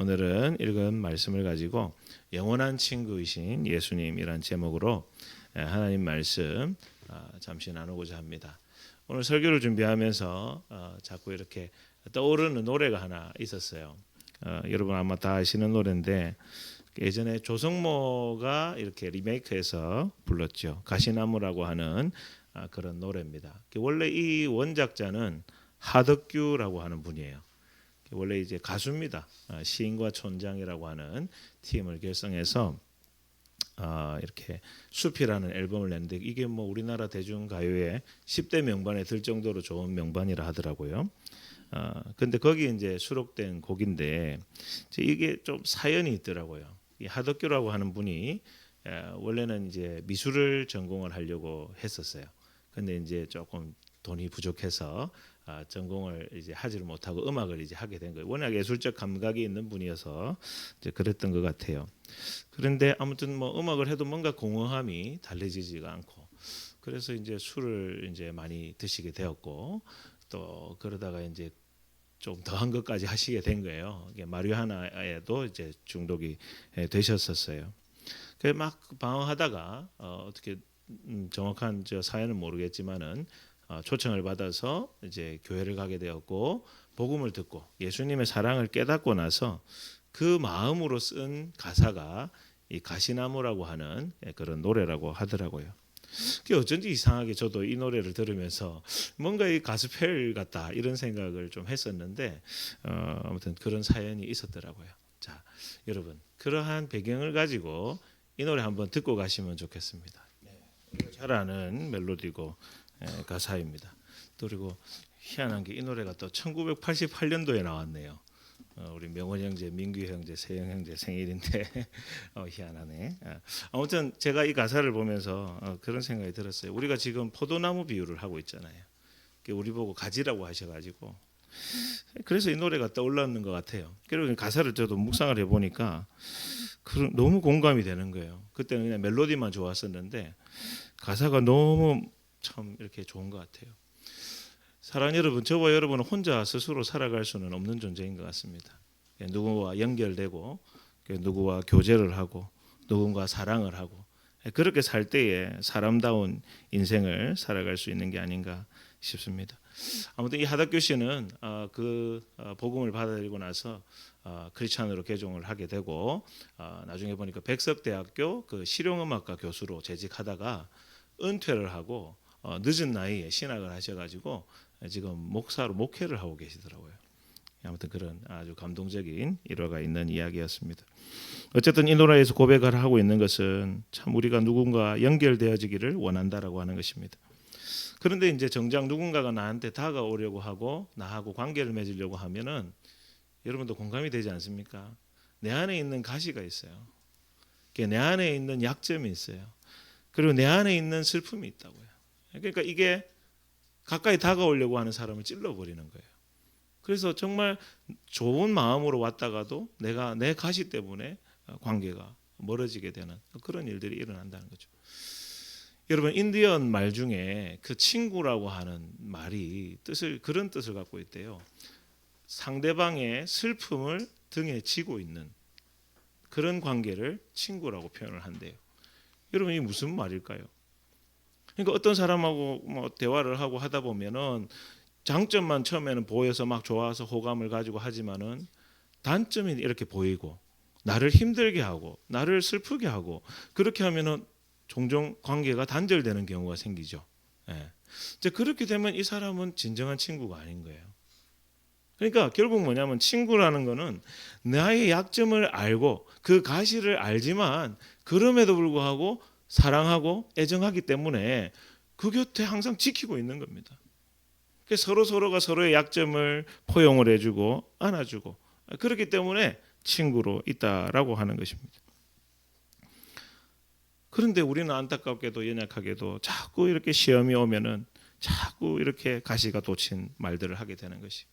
오늘은 읽은 말씀을 가지고 영원한 친구이신 예수님이란 제목으로 예, 하나님 말씀 아, 잠시 나누고자 합니다. 오늘 설교를 준비하면서 어, 자꾸 이렇게 떠오르는 노래가 하나 있었어요. 어, 여러분 아마 다 아시는 노래인데 예전에 조성모가 이렇게 리메이크해서 불렀죠. 가시나무라고 하는 아, 그런 노래입니다. 원래 이 원작자는 하덕규라고 하는 분이에요. 원래 이제 가수입니다. 아, 시인과 촌장이라고 하는 팀을 결성해서 아, 이렇게 숲이라는 앨범을 냈는데 이게 뭐 우리나라 대중 가요의 10대 명반에 들 정도로 좋은 명반이라 하더라고요. 아, 근데 거기 이제 수록된 곡인데 이게 좀 사연이 있더라고요. 이 하덕규라고 하는 분이 에, 원래는 이제 미술을 전공을 하려고 했었어요. 근데 이제 조금 돈이 부족해서 아, 전공을 이제 하지를 못하고 음악을 이제 하게 된 거예요. 워낙 예술적 감각이 있는 분이어서 이제 그랬던 것 같아요. 그런데 아무튼 뭐 음악을 해도 뭔가 공허함이 달래지지가 않고 그래서 이제 술을 이제 많이 드시게 되었고 또 그러다가 이제 좀 더한 것까지 하시게 된 거예요. 이게 마리화나에도 이제 중독이 예, 되셨었어요. 그막 방황하다가 어, 어떻게 음, 정확한 저 사연은 모르겠지만은 어, 초청을 받아서 이제 교회를 가게 되었고 복음을 듣고 예수님의 사랑을 깨닫고 나서 그 마음으로 쓴 가사가 이 가시나무라고 하는 예, 그런 노래라고 하더라고요. 그 어쩐지 이상하게 저도 이 노래를 들으면서 뭔가 이 가스펠 같다 이런 생각을 좀 했었는데 어, 아무튼 그런 사연이 있었더라고요. 자, 여러분 그러한 배경을 가지고 이 노래 한번 듣고 가시면 좋겠습니다. 네, 잘 아는 멜로디고 예, 가사입니다. 또 그리고 희한한 게 이 노래가 또 1988년도에 나왔네요. 어, 우리 명원 형제, 민규 형제, 세영 형제 생일인데 어, 희한하네. 아, 아무튼 제가 이 가사를 보면서 어, 그런 생각이 들었어요. 우리가 지금 포도나무 비유를 하고 있잖아요. 우리 보고 가지라고 하셔가지고 그래서 이 노래가 떠올랐는 것 같아요. 그리고 가사를 저도 묵상을 해보니까 너무 공감이 되는 거예요. 그때는 그냥 멜로디만 좋았었는데 가사가 너무 참 이렇게 좋은 것 같아요. 사랑 여러분, 저와 여러분은 혼자 스스로 살아갈 수는 없는 존재인 것 같습니다. 예, 누구와 연결되고 그 누구와 교제를 하고 누군가 사랑을 하고 예, 그렇게 살 때에 사람다운 인생을 살아갈 수 있는 게 아닌가 싶습니다. 아무튼 이 하덕규 씨는 어, 그 어, 복음을 받아들이고 나서 어, 크리스찬으로 개종을 하게 되고 어, 나중에 보니까 백석대학교 그 실용음악과 교수로 재직하다가 은퇴를 하고 어, 늦은 나이에 신학을 하셔가지고 지금 목사로 목회를 하고 계시더라고요. 아무튼 그런 아주 감동적인 일화가 있는 이야기였습니다. 어쨌든 이 노래에서 고백을 하고 있는 것은 참 우리가 누군가 연결되어지기를 원한다라고 하는 것입니다. 그런데 이제 정작 누군가가 나한테 다가오려고 하고 나하고 관계를 맺으려고 하면은 여러분도 공감이 되지 않습니까? 내 안에 있는 가시가 있어요. 내 안에 있는 약점이 있어요. 그리고 내 안에 있는 슬픔이 있다고요. 그러니까 이게 가까이 다가오려고 하는 사람을 찔러버리는 거예요. 그래서 정말 좋은 마음으로 왔다가도 내가 내 가시 때문에 관계가 멀어지게 되는 그런 일들이 일어난다는 거죠. 여러분 인디언 말 중에 그 친구라고 하는 말이 뜻을 그런 뜻을 갖고 있대요. 상대방의 슬픔을 등에 지고 있는 그런 관계를 친구라고 표현을 한대요. 여러분 이 무슨 말일까요? 그러니까 어떤 사람하고 뭐 대화를 하고 하다 보면은 장점만 처음에는 보여서 막 좋아서 호감을 가지고 하지만은 단점이 이렇게 보이고 나를 힘들게 하고 나를 슬프게 하고 그렇게 하면은 종종 관계가 단절되는 경우가 생기죠. 예. 이제 그렇게 되면 이 사람은 진정한 친구가 아닌 거예요. 그러니까 결국 뭐냐면 친구라는 거는 나의 약점을 알고 그 가시를 알지만 그럼에도 불구하고 사랑하고 애정하기 때문에 그 곁에 항상 지키고 있는 겁니다. 그러니까 서로 서로가 서로의 약점을 포용을 해주고 안아주고 그렇기 때문에 친구로 있다라고 하는 것입니다. 그런데 우리는 안타깝게도 연약하게도 자꾸 이렇게 시험이 오면은 자꾸 이렇게 가시가 돋친 말들을 하게 되는 것이.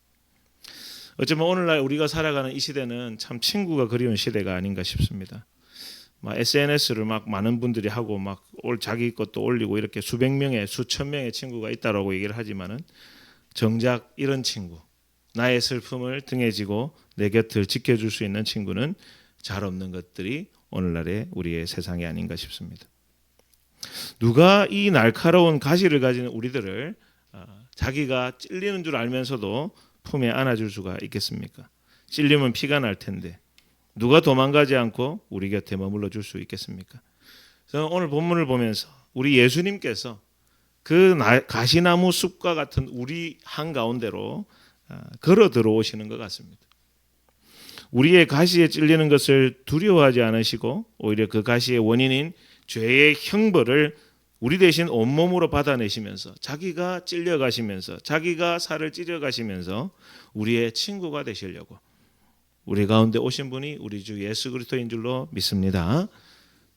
어쩌면 오늘날 우리가 살아가는 이 시대는 참 친구가 그리운 시대가 아닌가 싶습니다. 막 SNS를 막 많은 분들이 하고 막 올 자기 것도 올리고 이렇게 수백 명의 수천 명의 친구가 있다라고 얘기를 하지만은 정작 이런 친구 나의 슬픔을 등에 지고 내 곁을 지켜줄 수 있는 친구는 잘 없는 것들이 오늘날의 우리의 세상이 아닌가 싶습니다. 누가 이 날카로운 가시를 가진 우리들을 아, 자기가 찔리는 줄 알면서도 품에 안아줄 수가 있겠습니까? 찔리면 피가 날 텐데 누가 도망가지 않고 우리 곁에 머물러 줄 수 있겠습니까? 저는 오늘 본문을 보면서 우리 예수님께서 그 나- 가시나무 숲과 같은 우리 한 가운데로 아, 걸어 들어오시는 것 같습니다. 우리의 가시에 찔리는 것을 두려워하지 않으시고 오히려 그 가시의 원인인 죄의 형벌을 우리 대신 온몸으로 받아내시면서 자기가 찔려 가시면서 자기가 살을 찢어 가시면서 우리의 친구가 되시려고 우리 가운데 오신 분이 우리 주 예수 그리스도인 줄로 믿습니다.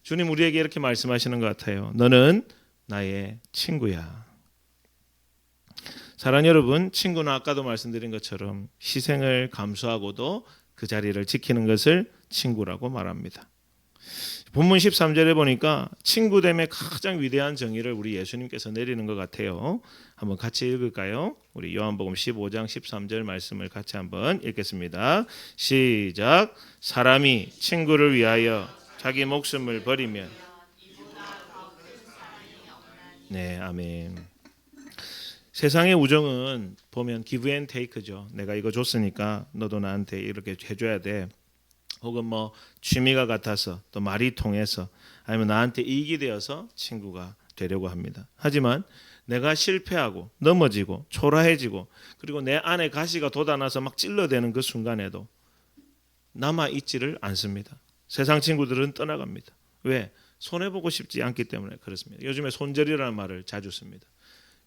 주님 우리에게 이렇게 말씀하시는 것 같아요. 너는 나의 친구야. 사랑 여러분, 친구는 아까도 말씀드린 것처럼 희생을 감수하고도 그 자리를 지키는 것을 친구라고 말합니다. 본문 13절에 보니까 친구됨의 가장 위대한 정의를 우리 예수님께서 내리는 것 같아요. 한번 같이 읽을까요? 우리 요한복음 15장 13절 말씀을 같이 한번 읽겠습니다. 시작. 사람이 친구를 위하여 자기 목숨을 버리면 네, 아멘. 세상의 우정은 보면 기브 앤 테이크죠. 내가 이거 줬으니까 너도 나한테 이렇게 해줘야 돼. 혹은 뭐 취미가 같아서 또 말이 통해서 아니면 나한테 이익이 되어서 친구가 되려고 합니다. 하지만 내가 실패하고 넘어지고 초라해지고 그리고 내 안에 가시가 돋아나서 막 찔러대는 그 순간에도 남아 있지를 않습니다. 세상 친구들은 떠나갑니다. 왜? 손해 보고 싶지 않기 때문에 그렇습니다. 요즘에 손절이라는 말을 자주 씁니다.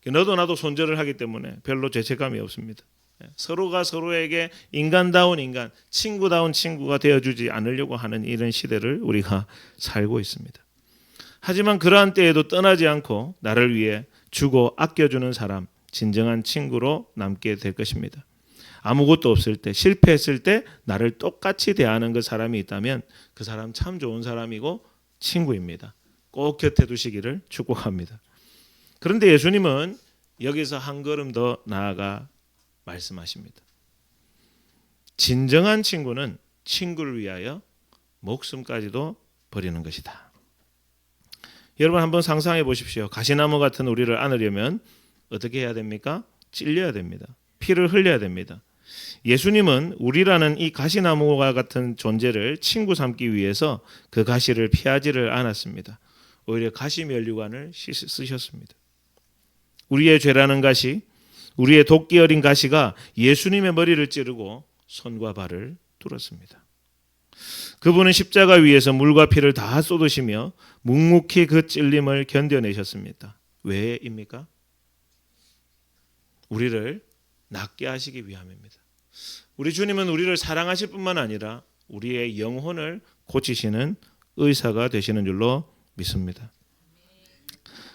너도 나도 손절을 하기 때문에 별로 죄책감이 없습니다. 예, 서로가 서로에게 인간다운 인간, 친구다운 친구가 되어주지 않으려고 하는 이런 시대를 우리가 살고 있습니다. 하지만 그러한 때에도 떠나지 않고 나를 위해 주고 아껴주는 사람, 진정한 친구로 남게 될 것입니다. 아무것도 없을 때, 실패했을 때 나를 똑같이 대하는 그 사람이 있다면 그 사람 참 좋은 사람이고 친구입니다. 꼭 곁에 두시기를 축복합니다. 그런데 예수님은 여기서 한 걸음 더 나아가 말씀하십니다. 진정한 친구는 친구를 위하여 목숨까지도 버리는 것이다. 여러분 한번 상상해 보십시오. 가시나무 같은 우리를 안으려면 어떻게 해야 됩니까? 찔려야 됩니다. 피를 흘려야 됩니다. 예수님은 우리라는 이 가시나무와 같은 존재를 친구 삼기 위해서 그 가시를 피하지를 않았습니다. 오히려 가시 면류관을 쓰셨습니다. 우리의 죄라는 가시, 우리의 도끼 어린 가시가 예수님의 머리를 찌르고 손과 발을 뚫었습니다. 그분은 십자가 위에서 물과 피를 다 쏟으시며 묵묵히 그 찔림을 견뎌내셨습니다. 왜입니까? 우리를 낫게 하시기 위함입니다. 우리 주님은 우리를 사랑하실 뿐만 아니라 우리의 영혼을 고치시는 의사가 되시는 줄로 믿습니다.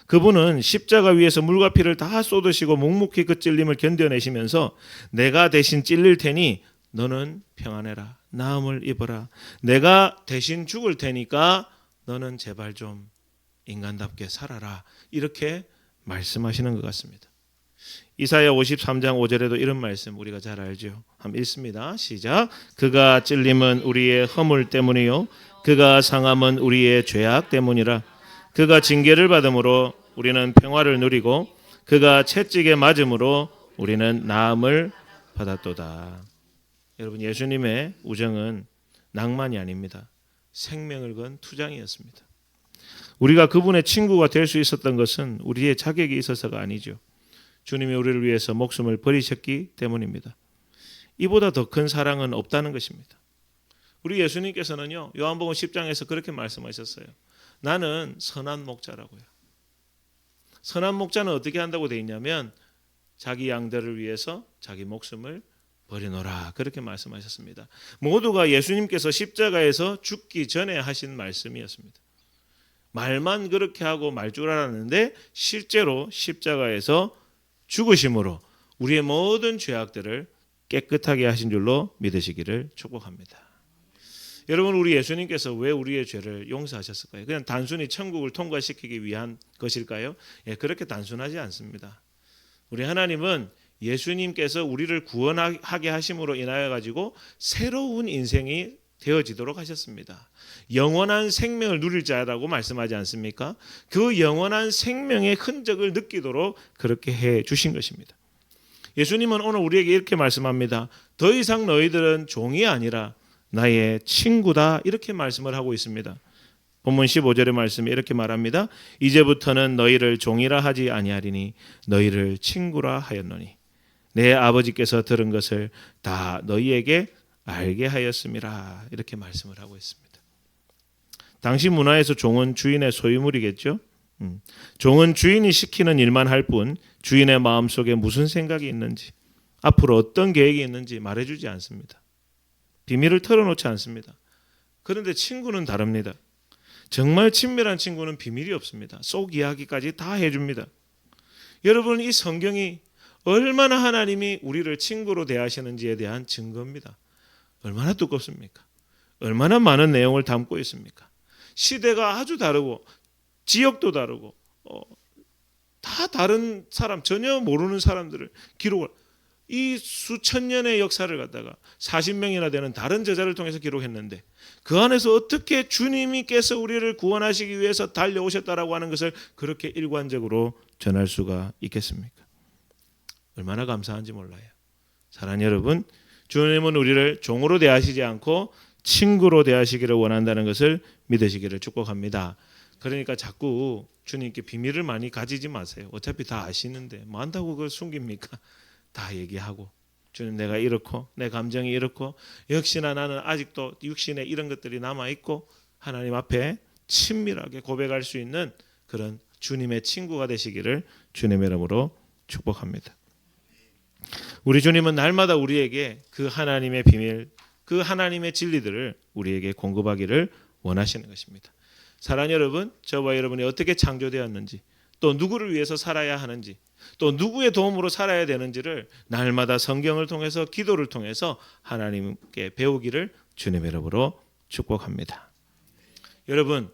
그분은 십자가 위에서 물과 피를 다 쏟으시고 묵묵히 그 찔림을 견뎌내시면서 내가 대신 찔릴 테니 너는 평안해라. 나음을 입어라. 내가 대신 죽을 테니까 너는 제발 좀 인간답게 살아라. 이렇게 말씀하시는 것 같습니다. 이사야 53장 5절에도 이런 말씀 우리가 잘 알죠. 한번 읽습니다. 시작. 그가 찔림은 우리의 허물 때문이요 그가 상함은 우리의 죄악 때문이라. 그가 징계를 받음으로 우리는 평화를 누리고 그가 채찍에 맞음으로 우리는 나음을 받았도다. 여러분 예수님의 우정은 낭만이 아닙니다. 생명을 건 투장이었습니다. 우리가 그분의 친구가 될 수 있었던 것은 우리의 자격이 있어서가 아니죠. 주님이 우리를 위해서 목숨을 버리셨기 때문입니다. 이보다 더 큰 사랑은 없다는 것입니다. 우리 예수님께서는요. 요한복음 10장에서 그렇게 말씀하셨어요. 나는 선한 목자라고요. 선한 목자는 어떻게 한다고 돼 있냐면 자기 양들을 위해서 자기 목숨을 버리노라 그렇게 말씀하셨습니다. 모두가 예수님께서 십자가에서 죽기 전에 하신 말씀이었습니다. 말만 그렇게 하고 말 줄 알았는데 실제로 십자가에서 죽으심으로 우리의 모든 죄악들을 깨끗하게 하신 줄로 믿으시기를 축복합니다. 여러분 우리 예수님께서 왜 우리의 죄를 용서하셨을까요? 그냥 단순히 천국을 통과시키기 위한 것일까요? 예, 그렇게 단순하지 않습니다. 우리 하나님은 예수님께서 우리를 구원하게 하심으로 인하여 가지고 새로운 인생이 되어지도록 하셨습니다. 영원한 생명을 누릴 자라고 말씀하지 않습니까? 그 영원한 생명의 흔적을 느끼도록 그렇게 해 주신 것입니다. 예수님은 오늘 우리에게 이렇게 말씀합니다. 더 이상 너희들은 종이 아니라 나의 친구다 이렇게 말씀을 하고 있습니다. 본문 15절의 말씀에 이렇게 말합니다. 이제부터는 너희를 종이라 하지 아니하리니 너희를 친구라 하였노니 내 아버지께서 들은 것을 다 너희에게 알게 하였음이라 이렇게 말씀을 하고 있습니다. 당시 문화에서 종은 주인의 소유물이겠죠. 음. 종은 주인이 시키는 일만 할 뿐 주인의 마음 속에 무슨 생각이 있는지 앞으로 어떤 계획이 있는지 말해주지 않습니다. 비밀을 털어놓지 않습니다. 그런데 친구는 다릅니다. 정말 친밀한 친구는 비밀이 없습니다. 속 이야기까지 다 해줍니다. 여러분 이 성경이 얼마나 하나님이 우리를 친구로 대하시는지에 대한 증거입니다. 얼마나 두껍습니까? 얼마나 많은 내용을 담고 있습니까? 시대가 아주 다르고 지역도 다르고 어, 다 다른 사람 전혀 모르는 사람들을 기록을 이 수천 년의 역사를 갖다가 40명이나 되는 다른 저자를 통해서 기록했는데 그 안에서 어떻게 주님이께서 우리를 구원하시기 위해서 달려오셨다라고 하는 것을 그렇게 일관적으로 전할 수가 있겠습니까? 얼마나 감사한지 몰라요. 사랑하는 여러분, 주님은 우리를 종으로 대하시지 않고 친구로 대하시기를 원한다는 것을 믿으시기를 축복합니다. 그러니까 자꾸 주님께 비밀을 많이 가지지 마세요. 어차피 다 아시는데 뭐 한다고 그걸 숨깁니까? 다 얘기하고 주님 내가 이렇고 내 감정이 이렇고 역시나 나는 아직도 육신에 이런 것들이 남아 있고 하나님 앞에 친밀하게 고백할 수 있는 그런 주님의 친구가 되시기를 주님의 이름으로 축복합니다. 우리 주님은 날마다 우리에게 그 하나님의 비밀, 그 하나님의 진리들을 우리에게 공급하기를 원하시는 것입니다. 사랑 여러분, 저와 여러분이 어떻게 창조되었는지, 또 누구를 위해서 살아야 하는지, 또 누구의 도움으로 살아야 되는지를 날마다 성경을 통해서 기도를 통해서 하나님께 배우기를 주님의 이름으로 축복합니다. 여러분,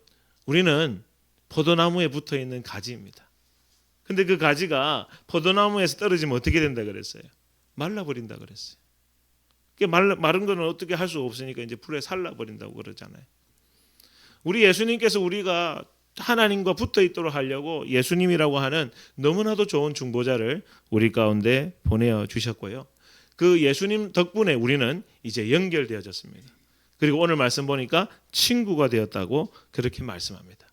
우리는 포도나무에 붙어 있는 가지입니다. 근데 그 가지가 포도나무에서 떨어지면 어떻게 된다 그랬어요? 말라버린다 그랬어요. 말, 마른 거는 어떻게 할 수 없으니까 이제 불에 살라버린다고 그러잖아요. 우리 예수님께서 우리가 하나님과 붙어 있도록 하려고 예수님이라고 하는 너무나도 좋은 중보자를 우리 가운데 보내어 주셨고요. 그 예수님 덕분에 우리는 이제 연결되어졌습니다. 그리고 오늘 말씀 보니까 친구가 되었다고 그렇게 말씀합니다.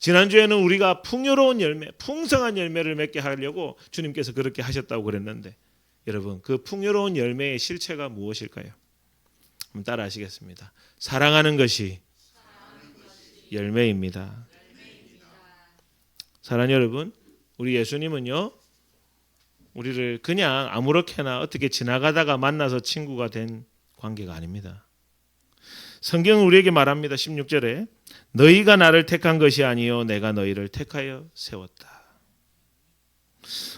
지난주에는 우리가 풍요로운 열매, 풍성한 열매를 맺게 하려고 주님께서 그렇게 하셨다고 그랬는데 여러분 그 풍요로운 열매의 실체가 무엇일까요? 따라 하시겠습니다. 사랑하는 것이 열매입니다. 사랑 여러분, 우리 예수님은요, 우리를 그냥 아무렇게나 어떻게 지나가다가 만나서 친구가 된 관계가 아닙니다. 성경은 우리에게 말합니다. 16절에 너희가 나를 택한 것이 아니요 내가 너희를 택하여 세웠다.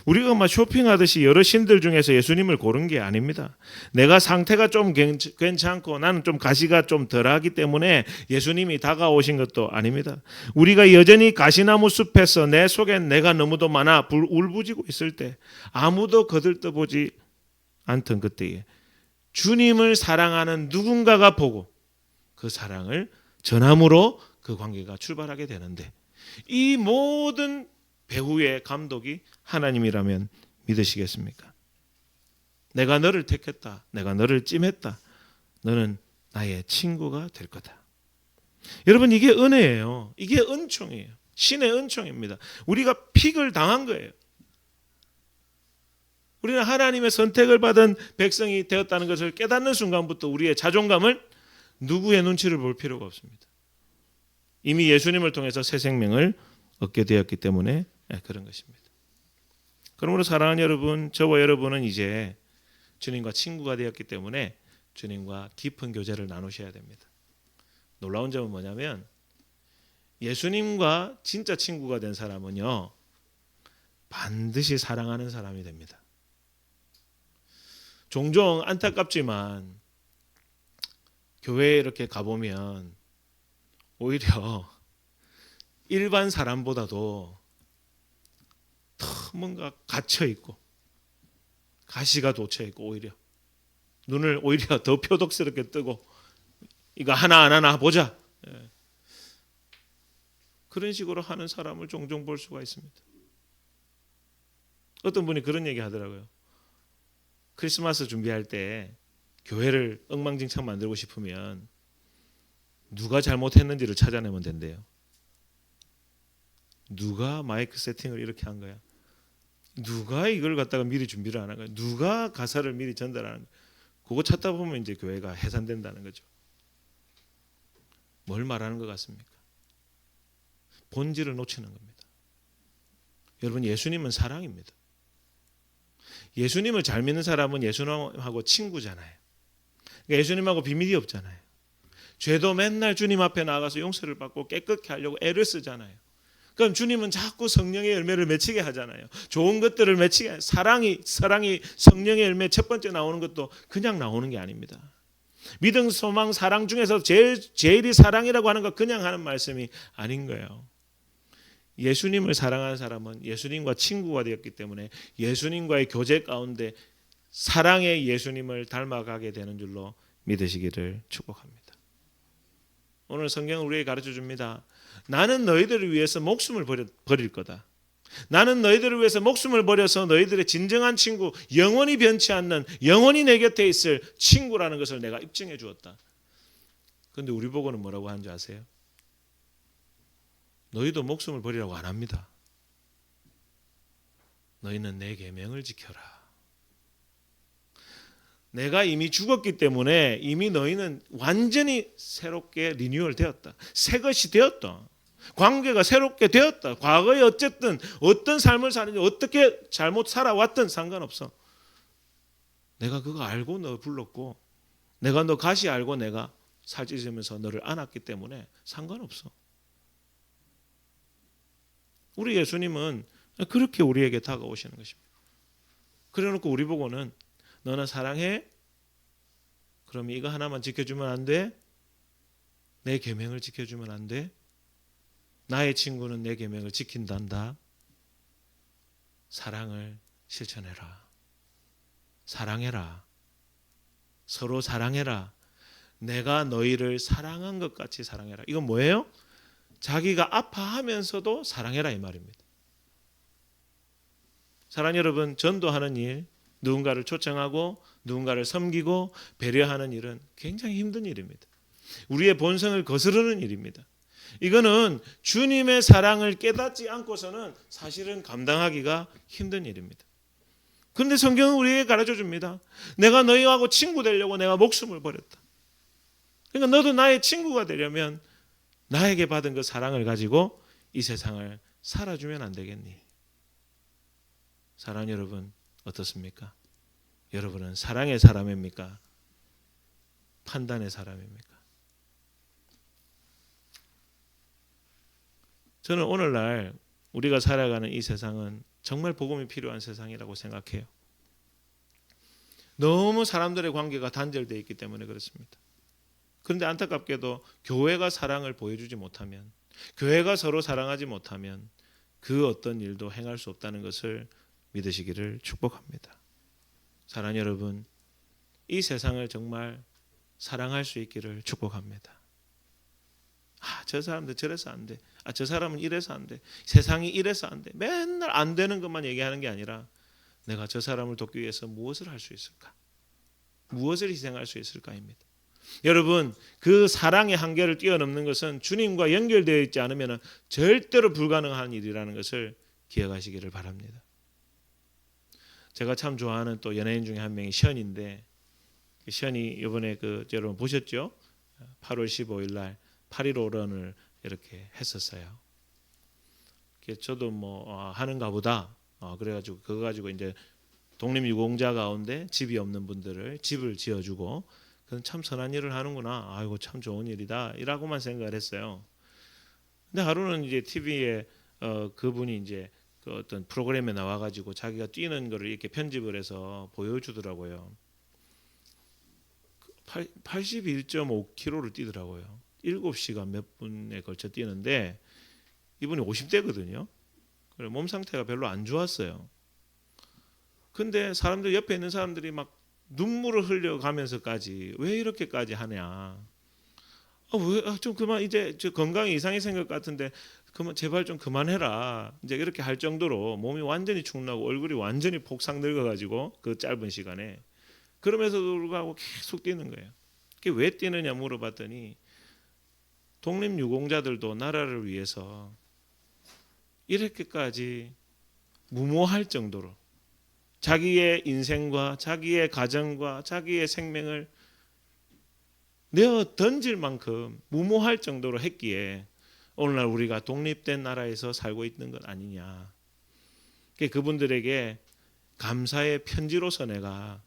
우리가 막 쇼핑하듯이 여러 신들 중에서 예수님을 고른 게 아닙니다. 내가 상태가 좀 괜찮고 나는 좀 가시가 좀 덜하기 때문에 예수님이 다가오신 것도 아닙니다. 우리가 여전히 가시나무 숲에서 내 속엔 내가 너무도 많아 울부짖고 있을 때 아무도 거들떠보지 않던 그때에 주님을 사랑하는 누군가가 보고 그 사랑을 전함으로 그 관계가 출발하게 되는데 이 모든 배후의 감독이 하나님이라면 믿으시겠습니까? 내가 너를 택했다. 내가 너를 찜했다. 너는 나의 친구가 될 거다. 여러분 이게 은혜예요. 이게 은총이에요. 신의 은총입니다. 우리가 픽을 당한 거예요. 우리는 하나님의 선택을 받은 백성이 되었다는 것을 깨닫는 순간부터 우리의 자존감을 누구의 눈치를 볼 필요가 없습니다. 이미 예수님을 통해서 새 생명을 얻게 되었기 때문에 네, 그런 것입니다. 그러므로 사랑하는 여러분, 저와 여러분은 이제 주님과 친구가 되었기 때문에 주님과 깊은 교제를 나누셔야 됩니다. 놀라운 점은 뭐냐면 예수님과 진짜 친구가 된 사람은요 반드시 사랑하는 사람이 됩니다. 종종 안타깝지만 교회에 이렇게 가보면 오히려 일반 사람보다도 더 뭔가 갇혀 있고 가시가 돋쳐 있고 오히려 눈을 오히려 더 표독스럽게 뜨고 이거 하나 안 하나 보자. 예. 그런 식으로 하는 사람을 종종 볼 수가 있습니다. 어떤 분이 그런 얘기 하더라고요. 크리스마스 준비할 때 교회를 엉망진창 만들고 싶으면 누가 잘못했는지를 찾아내면 된대요. 누가 마이크 세팅을 이렇게 한 거야? 누가 이걸 갖다가 미리 준비를 안 한 거야? 누가 가사를 미리 전달하는 거야? 그거 찾다 보면 이제 교회가 해산된다는 거죠. 뭘 말하는 것 같습니까? 본질을 놓치는 겁니다. 여러분 예수님은 사랑입니다. 예수님을 잘 믿는 사람은 예수님하고 친구잖아요. 그러니까 예수님하고 비밀이 없잖아요. 죄도 맨날 주님 앞에 나가서 용서를 받고 깨끗게 하려고 애를 쓰잖아요. 그럼 주님은 자꾸 성령의 열매를 맺히게 하잖아요. 좋은 것들을 맺히게 사랑이 사랑이 성령의 열매 첫 번째 나오는 것도 그냥 나오는 게 아닙니다. 믿음, 소망, 사랑 중에서 제일 제일이 사랑이라고 하는 거 그냥 하는 말씀이 아닌 거예요. 예수님을 사랑하는 사람은 예수님과 친구가 되었기 때문에 예수님과의 교제 가운데 사랑의 예수님을 닮아가게 되는 줄로 믿으시기를 축복합니다. 오늘 성경은 우리에게 가르쳐 줍니다. 나는 너희들을 위해서 목숨을 버려, 버릴 거다. 나는 너희들을 위해서 목숨을 버려서 너희들의 진정한 친구, 영원히 변치 않는 영원히 내 곁에 있을 친구라는 것을 내가 입증해 주었다. 그런데 우리 보고는 뭐라고 하는지 아세요? 너희도 목숨을 버리라고 안 합니다. 너희는 내 계명을 지켜라. 내가 이미 죽었기 때문에 이미 너희는 완전히 새롭게 리뉴얼 되었다. 새 것이 되었다. 관계가 새롭게 되었다. 과거에 어쨌든 어떤 삶을 사는지 어떻게 잘못 살아왔든 상관없어. 내가 그거 알고 너 불렀고 내가 너 가시 알고 내가 살찌면서 너를 안았기 때문에 상관없어. 우리 예수님은 그렇게 우리에게 다가오시는 것입니다. 그래놓고 우리 보고는 너는 사랑해? 그럼 이거 하나만 지켜주면 안 돼? 내 계명을 지켜주면 안 돼? 나의 친구는 내 계명을 지킨단다. 사랑을 실천해라. 사랑해라. 서로 사랑해라. 내가 너희를 사랑한 것 같이 사랑해라. 이건 뭐예요? 자기가 아파하면서도 사랑해라 이 말입니다. 사랑 여러분, 전도하는 일, 누군가를 초청하고 누군가를 섬기고 배려하는 일은 굉장히 힘든 일입니다. 우리의 본성을 거스르는 일입니다. 이거는 주님의 사랑을 깨닫지 않고서는 사실은 감당하기가 힘든 일입니다. 그런데 성경은 우리에게 가르쳐 줍니다. 내가 너희하고 친구 되려고 내가 목숨을 버렸다. 그러니까 너도 나의 친구가 되려면 나에게 받은 그 사랑을 가지고 이 세상을 살아주면 안 되겠니? 사랑 여러분 어떻습니까? 여러분은 사랑의 사람입니까? 판단의 사람입니까? 저는 오늘날 우리가 살아가는 이 세상은 정말 복음이 필요한 세상이라고 생각해요. 너무 사람들의 관계가 단절되어 있기 때문에 그렇습니다. 그런데 안타깝게도 교회가 사랑을 보여주지 못하면 교회가 서로 사랑하지 못하면 그 어떤 일도 행할 수 없다는 것을 믿으시기를 축복합니다. 사랑 여러분, 이 세상을 정말 사랑할 수 있기를 축복합니다. 아, 저 사람들 저래서 안 돼. 아, 저 사람은 이래서 안 돼. 세상이 이래서 안 돼. 맨날 안 되는 것만 얘기하는 게 아니라 내가 저 사람을 돕기 위해서 무엇을 할 수 있을까? 무엇을 희생할 수 있을까입니다. 여러분, 그 사랑의 한계를 뛰어넘는 것은 주님과 연결되어 있지 않으면 절대로 불가능한 일이라는 것을 기억하시기를 바랍니다. 제가 참 좋아하는 또 연예인 중에 한 명이 션인데 그 션이 이번에 그 여러분 보셨죠? 8월 15일 날 8.15런을 이렇게 했었어요. 저도 뭐 어, 하는가 보다. 어, 그래가지고 그거 가지고 이제 독립유공자 가운데 집이 없는 분들을 집을 지어주고 그건 참 선한 일을 하는구나. 아이고 참 좋은 일이다. 이라고만 생각을 했어요. 근데 하루는 이제 TV에 어, 그분이 이제 그 어떤 프로그램에 나와가지고 자기가 뛰는 거를 이렇게 편집을 해서 보여주더라고요. 81.5km를 뛰더라고요. 7시간 몇 분에 걸쳐 뛰는데 이분이 50대거든요. 몸 상태가 별로 안 좋았어요. 근데 사람들 옆에 있는 사람들이 막 눈물을 흘려가면서까지 왜 이렇게까지 하냐? 어, 왜좀 그만 이제 저 건강이 이상이 생길 것 같은데 그만 제발 좀 그만해라. 이제 이렇게 할 정도로 몸이 완전히 축나고 얼굴이 완전히 폭삭 늙어가지고 그 짧은 시간에 그러면서도 불구하고 계속 뛰는 거예요. 그게 왜 뛰느냐 물어봤더니 독립유공자들도 나라를 위해서 이렇게까지 무모할 정도로 자기의 인생과 자기의 가정과 자기의 생명을 내어 던질 만큼 무모할 정도로 했기에 오늘날 우리가 독립된 나라에서 살고 있는 것 아니냐. 그분들에게 감사의 편지로서 내가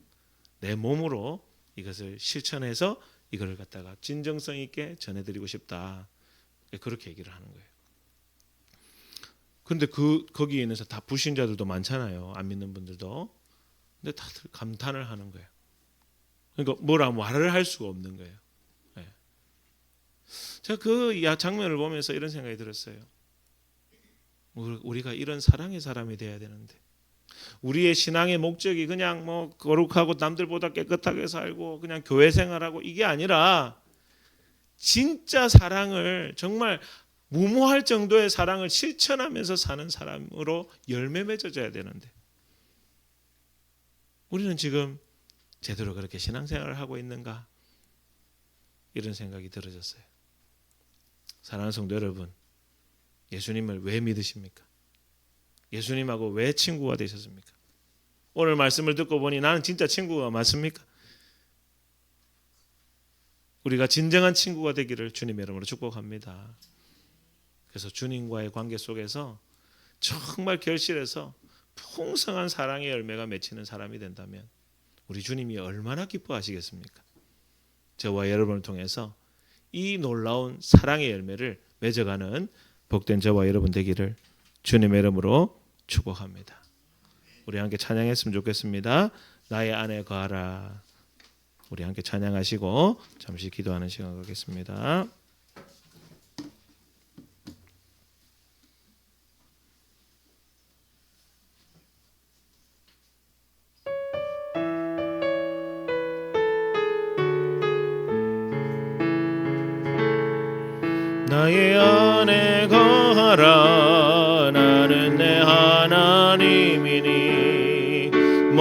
내 몸으로 이것을 실천해서 이걸 갖다가 진정성 있게 전해드리고 싶다. 그렇게 얘기를 하는 거예요. 근데 그 거기에 있는 다 불신자들도 많잖아요. 안 믿는 분들도. 근데 다들 감탄을 하는 거예요. 그러니까 뭐라 말을 할 수가 없는 거예요. 네. 제가 그 장면을 보면서 이런 생각이 들었어요. 우리가 이런 사랑의 사람이 돼야 되는데 우리의 신앙의 목적이 그냥 뭐 거룩하고 남들보다 깨끗하게 살고 그냥 교회 생활하고 이게 아니라 진짜 사랑을 정말 무모할 정도의 사랑을 실천하면서 사는 사람으로 열매 맺어져야 되는데 우리는 지금 제대로 그렇게 신앙생활을 하고 있는가 이런 생각이 들어졌어요. 사랑하는 성도 여러분, 예수님을 왜 믿으십니까? 예수님하고 왜 친구가 되셨습니까? 오늘 말씀을 듣고 보니 나는 진짜 친구가 맞습니까? 우리가 진정한 친구가 되기를 주님의 이름으로 축복합니다. 그래서 주님과의 관계 속에서 정말 결실해서 풍성한 사랑의 열매가 맺히는 사람이 된다면 우리 주님이 얼마나 기뻐하시겠습니까? 저와 여러분을 통해서 이 놀라운 사랑의 열매를 맺어가는 복된 저와 여러분 되기를 주님의 이름으로 축복합니다. 우리 함께 찬양했으면 좋겠습니다. 나의 안에 거하라. 우리 함께 찬양하시고 잠시 기도하는 시간 갖겠습니다.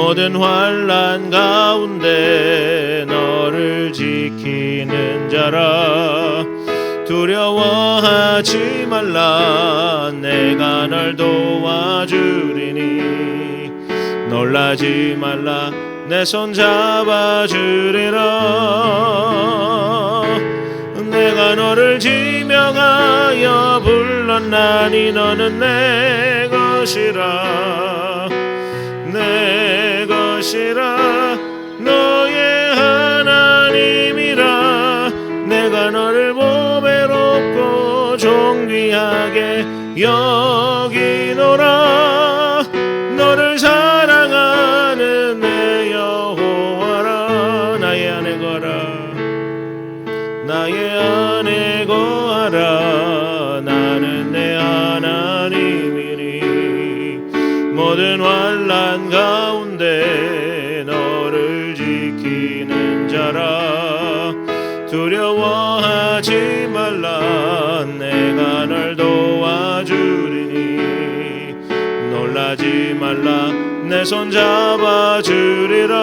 모든 환란 가운데 너를 지키는 자라. 두려워하지 말라. 내가 널 도와주리니. 놀라지 말라. 내 손 잡아주리라. 내가 너를 지명하여 불렀나니 너는 내 것이라. 내 것이라 너의 하나님이라 내가 너를 보배롭고 존귀하게 여 내 손 잡아 주리라.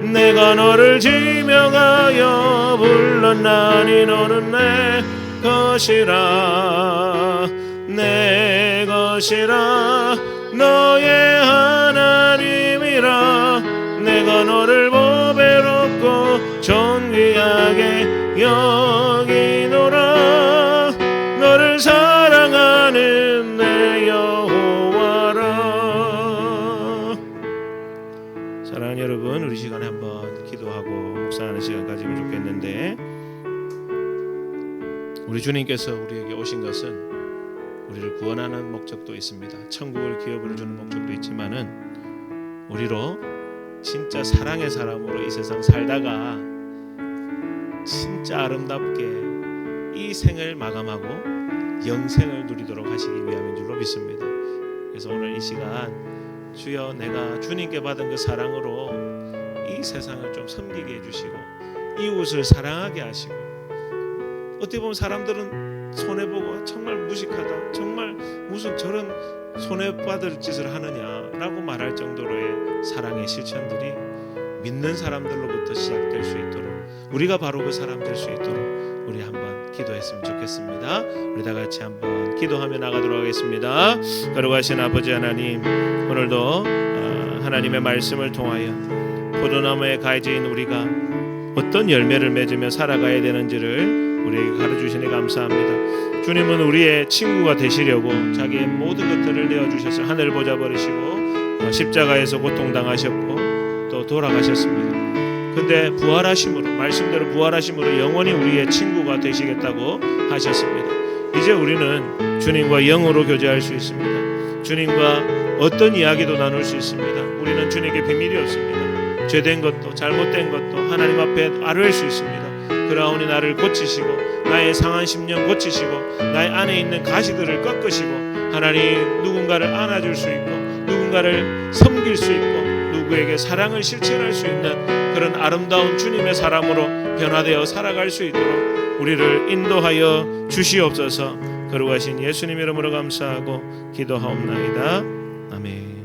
내가 너를 지명하여 불렀나니 너는 내 것이라. 내 것이라. 너의 하나님이라. 내가 너를 보배롭고 존 주님께서 우리에게 오신 것은 우리를 구원하는 목적도 있습니다. 천국을 기업으로 주는 목적도 있지만은 우리로 진짜 사랑의 사람으로 이 세상 살다가 진짜 아름답게 이 생을 마감하고 영생을 누리도록 하시기 위함인 줄로 믿습니다. 그래서 오늘 이 시간 주여 내가 주님께 받은 그 사랑으로 이 세상을 좀 섬기게 해주시고 이웃을 사랑하게 하시고 어떻게 보면 사람들은 손해 보고 정말 무식하다 정말 무슨 저런 손해 받을 짓을 하느냐라고 말할 정도로의 사랑의 실천들이 믿는 사람들로부터 시작될 수 있도록 우리가 바로 그 사람 될 수 있도록 우리 한번 기도했으면 좋겠습니다. 우리 다 같이 한번 기도하며 나가도록 하겠습니다. 거룩하신 아버지 하나님 오늘도 어, 하나님의 말씀을 통하여 포도나무에 가해진 우리가 어떤 열매를 맺으며 살아가야 되는지를 우리에게 가르쳐 주시니 감사합니다. 주님은 우리의 친구가 되시려고 자기의 모든 것들을 내어 주셔서 하늘 보자 버리시고 어, 십자가에서 고통 당하셨고 또 돌아가셨습니다. 근데 부활하심으로 말씀대로 부활하심으로 영원히 우리의 친구가 되시겠다고 하셨습니다. 이제 우리는 주님과 영으로 교제할 수 있습니다. 주님과 어떤 이야기도 나눌 수 있습니다. 우리는 주님께 비밀이 없습니다. 죄된 것도 잘못된 것도 하나님 앞에 아뢰을 수 있습니다. 그러하오니 나를 고치시고 나의 상한 심령 고치시고 나의 안에 있는 가시들을 꺾으시고 하나님 누군가를 안아줄 수 있고 누군가를 섬길 수 있고 누구에게 사랑을 실천할 수 있는 그런 아름다운 주님의 사람으로 변화되어 살아갈 수 있도록 우리를 인도하여 주시옵소서. 거룩하신 예수님 이름으로 감사하고 기도하옵나이다. 아멘.